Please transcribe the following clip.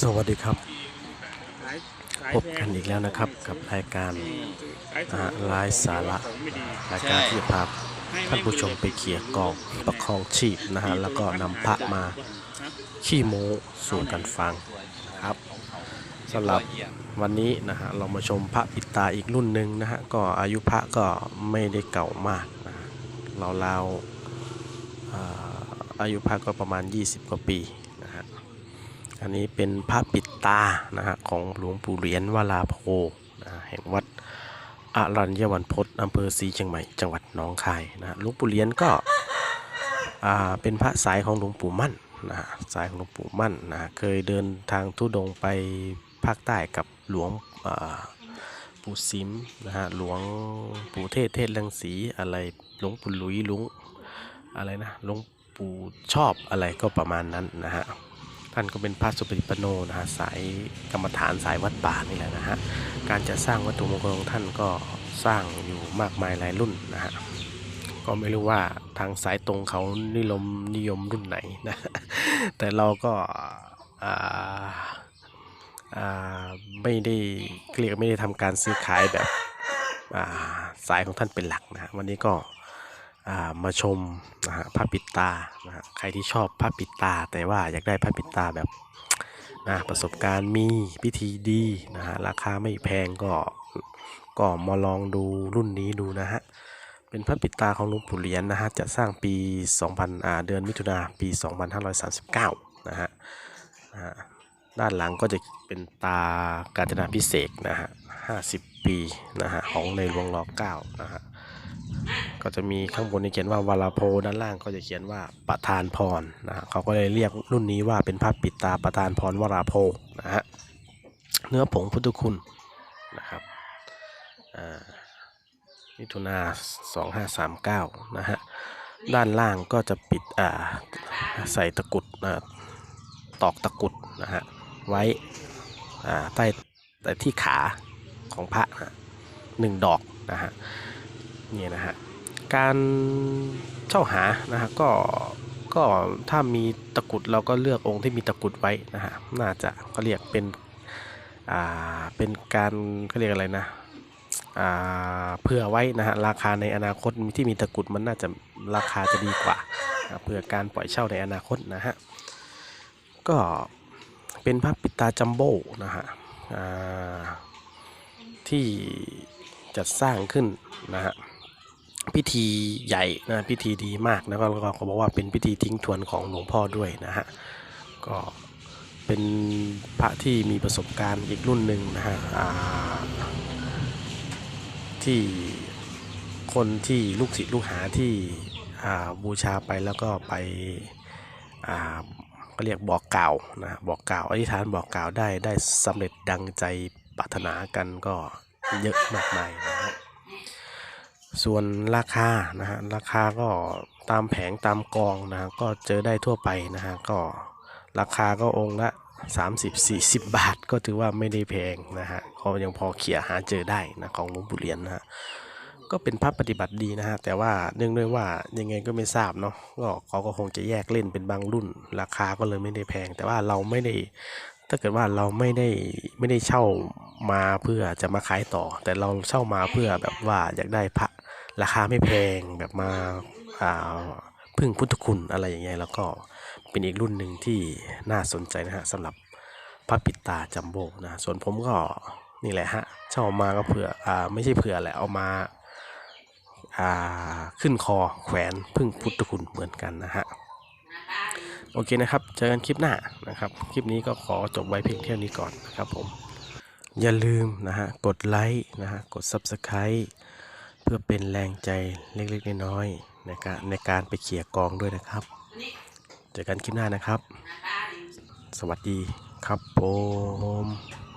สวัสดีครับ พบกันอีกแล้วนะครับกับรายการอ่าไลฟ์สาระรายการที่จะพาท่านผู้ชมไปเขี่ยกองประคองชีพนะฮะแล้วก็นำพระมาขี้โม้สู่กันฟังนะครับสำหรับวันนี้นะฮะเรามาชมพระปิตาอีกรุ่นหนึ่งนะฮะก็อายุพระก็ไม่ได้เก่ามากนะเราเราอาอายุพระก็ประมาณ 20 กว่าปี อันนี้เป็นพระปิดตานะฮะของหลวงปู่เหรียญวลาโพนะแห่งวัดอรัญญวันพศอำเภอศรีเชียงใหม่จังหวัดหนองคายนะฮะหลวงปู่เหรียญก็อ่าเป็นพระสายของหลวงปู่มั่นนะฮะสายของหลวงปู่มั่นนะะเคยเดินทางทุดงไปภาคใต้กับหลวงอ่าปู่ซิมนะฮะหลวงปู่เทศเทศลังสีอะไรหลวงปู่หลุยหลวงอะไรนะหลวงปู่ชอบอะไรก็ประมาณนั้นนะฮะ ท่านก็เป็นพระสุปฏิปโนนะฮะสายกรรมฐานสายวัดป่านี่แหละนะฮะการจะสร้างวัตถุมงคลของท่านก็สร้างอยู่มากมายหลายรุ่นนะฮะก็ไม่รู้ว่าทางสายตรงเขานิยมนิยมรุ่นไหนนะแต่เราก็อ่าาไม่ได้เรียกไม่ได้ทำการซื้อขายแบบาสายของท่านเป็นหลักนะวันนี้ก็ มาชมนะฮะผ้าปิดตานะฮะใครที่ชอบผ้าปิดตา แต่ว่าอยากได้ผ้าปิดตาแบบนะประสบการณ์มีพิธีดีนะฮะราคาไม่แพงก็ก็มาลองดูรุ่นนี้ดูนะฮะเป็นผ้าปิดตาของหลวงปู่เหรียญนะฮะจะสร้างปี 2000อ่าเดือนมิถุนาปี 2539 นะฮะนะฮะด้านหลังก็จะเป็นตากาญจนาพิเศษนะฮะ 50 ปีนะฮะของในหลวงรอ9นะฮะ ก็จะมีข้างบนนี่เขียนว่าวาลาโพด้านล่างก็จะเขียนว่าประธานพรนะฮะเขาก็เลยเรียกรุ่นนี้ว่าเป็นภาพปิดตาประธานพรวราโพนะฮะเนื้อผงพุทธคุณนะครับอ่ามิถุนา2539นะฮะด้านล่างก็จะปิดอ่าใส่ตะกุดอ่าตอกตะกุดนะฮะไว้อ่าใต้ใต้ที่ขาของพระหนึ่งดอกนะฮะนี่นะฮะ การเช่าหานะฮะก็ก็ถ้ามีตะกุดเราก็เลือกองค์ที่มีตะกุดไว้นะฮะน่าจะเขาเรียกเป็นอ่าเป็นการเขาเรียกอะไรนะอ่าเพื่อไว้นะฮะราคาในอนาคตที่มีตะกุดมันน่าจะราคาจะดีกว่าเพื่อการปล่อยเช่าในอนาคตนะฮะก็เป็นพระปิตาจัมโบ้นะฮะที่จัดสร้างขึ้นนะฮะ พิธีใหญ่นะพิธีดีมากนะก็ก็เขาบอกว่าเป็นพิธีทิ้งทวนของหลวงพ่อด้วยนะฮะก็เป็นพระที่มีประสบการณ์อีกรุ่นหนึ่งนะฮะที่คนที่ลูกศิษย์ลูกหาที่อาบูชาไปแล้วก็ไปอาก็เรียกบอกกล่าวนะบอกกล่าวอธิษฐานบอกกล่าวได้ได้สำเร็จดังใจปรารถนากันก็เยอะมากมายนะ ส่วนราคานะฮะราคาก็ตามแผงตามกองนะฮะก็เจอได้ทั่วไปนะฮะก็ราคาก็องค์ละ 30-40 บาท ก็ถือว่าไม่ได้แพงนะฮะก็ยังพอเขี่ยหาเจอได้นะของหลวงปู่เหรียญนะฮะก็เป็นพระปฏิบัติดีนะฮะแต่ว่าเนื่องด้วยว่ายังไงก็ไม่ทราบเนาะก็เขาก็คงจะแยกเล่นเป็นบางรุ่น ราคาก็เลยไม่ได้แพง แต่ว่าเราไม่ได้ ถ้าเกิดว่าเราไม่ได้ไม่ได้เช่ามาเพื่อจะมาขายต่อ แต่เราเช่ามาเพื่อแบบว่าอยากได้พระ ราคาไม่แพงแบบมาอ่าพึ่งพุทธคุณอะไรอย่างเงี้ยแล้วก็เป็นอีกรุ่นหนึ่งที่น่าสนใจนะฮะสำหรับพระปิดตาจัมโบ้นะส่วนผมก็นี่แหละฮะเช่ามาก็เผื่ออ่าไม่ใช่เผื่อแหละเอามาอ่าขึ้นคอแขวนพึ่งพุทธคุณเหมือนกันนะฮะโอเคนะครับ เจอกันคลิปหน้านะครับ คลิปนี้ก็ขอจบไว้เพียงเท่านี้ก่อนนะครับผม อย่าลืมนะฮะ กดไลค์นะฮะ กด Subscribe พื่อเป็นแรงใจเล็กๆน้อยๆในการในการไปเขี่ยกองด้วยนะครับเจอกันคลิปหน้านะครับ สวัสดีครับผม